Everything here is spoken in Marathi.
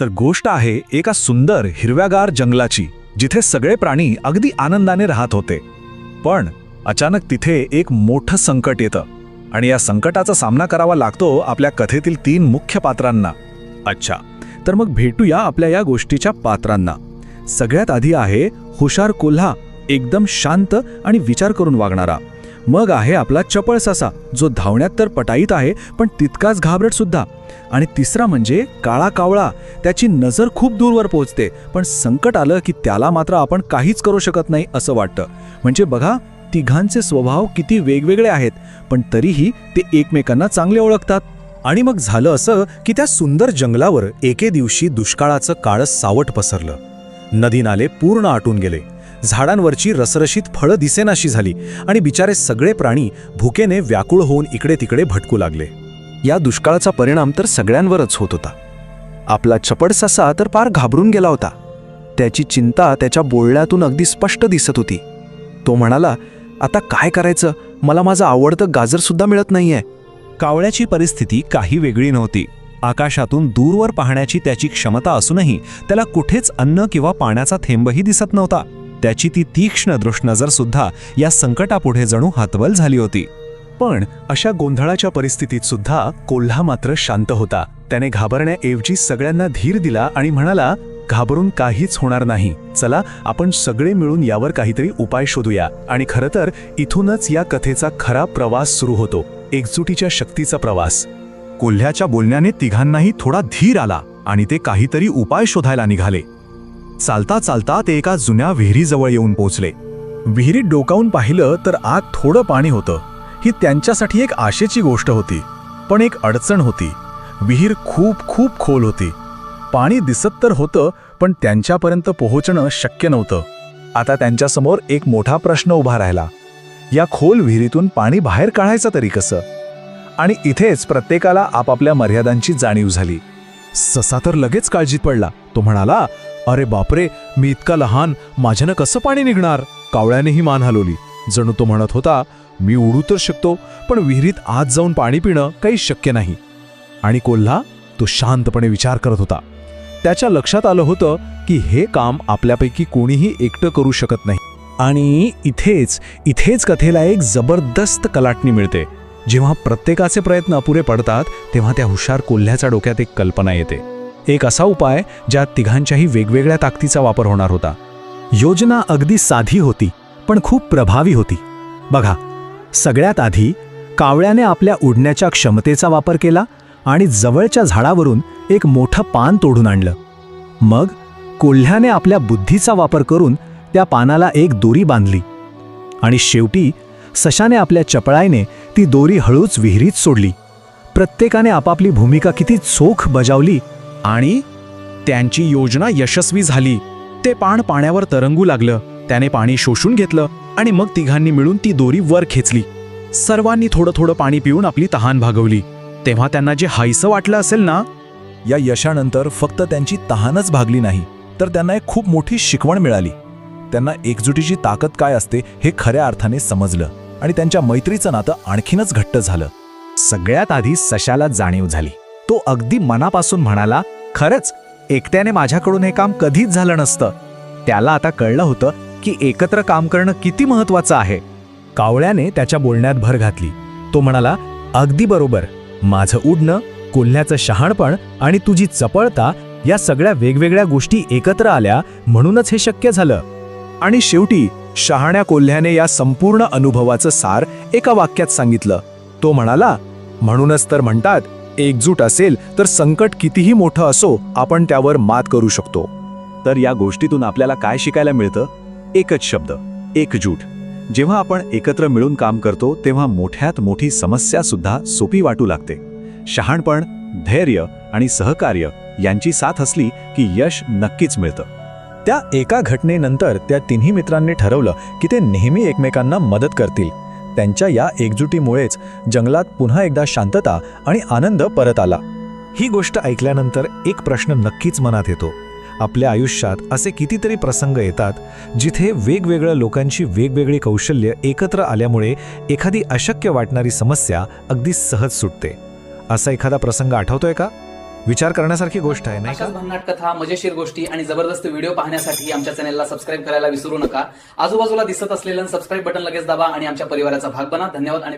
तर गोष्ट आहे एका सुंदर हिरव्यागार जंगलाची जिथे सगळे प्राणी अगदी आनंदाने राहत होते. पण अचानक तिथे एक मोठं संकट येतं आणि या संकटाचा सामना करावा लागतो आपल्या कथेतील तीन मुख्य पात्रांना. अच्छा तर मग भेटूया आपल्या या गोष्टीच्या पात्रांना. सगळ्यात आधी आहे हुशार कोल्हा एकदम शांत आणि विचार करून वागणारा. मग आहे आपला चपळ ससा जो धावण्यात तर पटाईत आहे पण तितकाच घाबरट सुद्धा. आणि तिसरा म्हणजे काळा कावळा त्याची नजर खूप दूरवर पोहोचते पण संकट आलं की त्याला मात्र आपण काहीच करू शकत नाही असं वाटतं. म्हणजे बघा तिघांचे स्वभाव किती वेगवेगळे आहेत पण तरीही ते एकमेकांना चांगले ओळखतात. आणि मग झालं असं की त्या सुंदर जंगलावर एके दिवशी दुष्काळाचं काळं सावट पसरलं. नदी नाले पूर्ण आटून गेले. झाडांवरची रसरशीत फळं दिसेनाशी झाली आणि बिचारे सगळे प्राणी भुकेने व्याकुळ होऊन इकडे तिकडे भटकू लागले. या दुष्काळाचा परिणाम तर सगळ्यांवरच होत होता. आपला चपड ससा तर फार घाबरून गेला होता. त्याची चिंता त्याच्या बोलण्यातून अगदी स्पष्ट दिसत होती. तो म्हणाला आता काय करायचं? मला माझं आवडतं गाजरसुद्धा मिळत मिळत नाहीये. कावळ्याची परिस्थिती काही वेगळी नव्हती. आकाशातून दूरवर पाहण्याची त्याची क्षमता असूनही त्याला कुठेच अन्न किंवा पाण्याचा थेंबही दिसत नव्हता. त्याची ती तीक्ष्ण दृष्णजर सुद्धा या संकटापुढे जणू हातवल झाली होती. पण अशा गोंधळाच्या परिस्थितीत सुद्धा कोल्हा मात्र शांत होता. त्याने घाबरण्याऐवजी सगळ्यांना धीर दिला आणि म्हणाला घाबरून काहीच होणार नाही. चला आपण सगळे मिळून यावर काहीतरी उपाय शोधूया. आणि खरं तर इथूनच या कथेचा खरा प्रवास सुरू होतो. एकजुटीच्या शक्तीचा प्रवास. कोल्ह्याच्या बोलण्याने तिघांनाही थोडा धीर आला आणि ते काहीतरी उपाय शोधायला निघाले. चालता चालता ते एका जुन्या विहिरीजवळ येऊन पोचले विहिरीत डोकावून पाहिलं तर आत थोडं पाणी होतं. ही त्यांच्यासाठी एक आशेची गोष्ट होती पण एक अडचण होती. विहीर खूप खूप खोल होती. पाणी दिसत तर होतं पण त्यांच्यापर्यंत पोहोचणं शक्य नव्हतं. आता त्यांच्यासमोर एक मोठा प्रश्न उभा राहिला. या खोल विहिरीतून पाणी बाहेर काढायचं तरी कसं? आणि इथेच प्रत्येकाला आपापल्या मर्यादांची जाणीव झाली. ससा तर लगेच काळजीत पडला. तो म्हणाला अरे बापरे मी इतका लहान माझ्यानं कसं पाणी निघणार? कावळ्यानेही मान हलवली. जणू तो म्हणत होता मी उडू तर शकतो पण विहिरीत आत जाऊन पाणी पिणं काही शक्य नाही. आणि कोल्हा तो शांतपणे विचार करत होता. त्याच्या लक्षात आलं होतं की हे काम आपल्यापैकी कोणीही एकटं करू शकत नाही. आणि इथेच इथेच कथेला एक जबरदस्त कलाटणी मिळते. जेव्हा प्रत्येकाचे प्रयत्न अपुरे पडतात तेव्हा त्या हुशार कोल्ह्याच्या डोक्यात एक कल्पना येते. एक असा उपाय ज्यात तिघांच्याही वेगवेगळ्या ताकदीचा वापर होणार होता. योजना अगदी साधी होती पण खूप प्रभावी होती. बघा सगळ्यात आधी कावळ्याने आपल्या उडण्याच्या क्षमतेचा वापर केला आणि जवळच्या झाडावरून एक मोठं पान तोडून आणलं. मग कोल्ह्याने आपल्या बुद्धीचा वापर करून त्या पानाला एक दोरी बांधली आणि शेवटी सशाने आपल्या चपळाईने ती दोरी हळूच विहिरीत सोडली. प्रत्येकाने आपापली भूमिका किती चोख बजावली आणि त्यांची योजना यशस्वी झाली. ते पाण पाण्यावर तरंगू लागलं. त्याने पाणी शोषून घेतलं आणि मग तिघांनी मिळून ती दोरी वर खेचली. सर्वांनी थोडं थोडं पाणी पिऊन आपली तहान भागवली. तेव्हा त्यांना जे हायसं वाटलं असेल ना या यशानंतर फक्त त्यांची तहानच भागली नाही तर त्यांना एक खूप मोठी शिकवण मिळाली. त्यांना एकजुटीची ताकद काय असते हे खऱ्या अर्थाने समजलं आणि त्यांच्या मैत्रीचं नातं आणखीनच घट्ट झालं. सगळ्यात आधी सशाला जाणीव झाली. तो अगदी मनापासून म्हणाला खरंच एकट्याने माझ्याकडून हे काम कधीच झालं नसतं. त्याला आता कळलं होतं की एकत्र काम करणं किती महत्वाचं आहे. कावळ्याने त्याच्या बोलण्यात भर घातली. तो म्हणाला अगदी बरोबर. माझं उडणं कोल्ह्याचं शहाणपण आणि तुझी चपळता या सगळ्या वेगवेगळ्या गोष्टी एकत्र आल्या म्हणूनच हे शक्य झालं. आणि शेवटी शहाण्या कोल्ह्याने या संपूर्ण अनुभवाचं सार एका वाक्यात सांगितलं. तो म्हणाला म्हणूनच तर म्हणतात एकजूट असेल तर संकट कितीही मोठं असो आपण त्यावर मात करू शकतो. तर या गोष्टीतून आपल्याला काय शिकायला मिळतं? एकच शब्द एकजूट. जेव्हा आपण एकत्र मिळून काम करतो तेव्हा मोठ्यात मोठी समस्या सुद्धा सोपी वाटू लागते. शहाणपण धैर्य आणि सहकार्य यांची साथ असली की यश नक्कीच मिळतं. त्या एका घटनेनंतर त्या तिन्ही मित्रांनी ठरवलं की ते नेहमी एकमेकांना मदत करतील. त्यांच्या या एकजुटीमुळेच जंगलात पुन्हा एकदा शांतता आणि आनंद परत आला. ही गोष्ट ऐकल्यानंतर एक प्रश्न नक्कीच मनात येतो. आपल्या आयुष्यात असे कितीतरी प्रसंग येतात जिथे वेगवेगळ्या लोकांची वेगवेगळी कौशल्य एकत्र आल्यामुळे एखादी अशक्य वाटणारी समस्या अगदी सहज सुटते. असा एखादा प्रसंग आठवतोय का? विचार करण्यासारखी गोष्ट आहे नाही अशाच भन्नाट कथा मजेशीर गोष्टी आणि जबरदस्त व्हिडिओ पाहण्यासाठी आमच्या चॅनलला सबस्क्राईब करायला विसरू नका. आजूबाजूला दिसत असलेलं सबस्क्राईब बटन लगेच दाबा आणि आमच्या परिवाराचा भाग बना. धन्यवाद आणि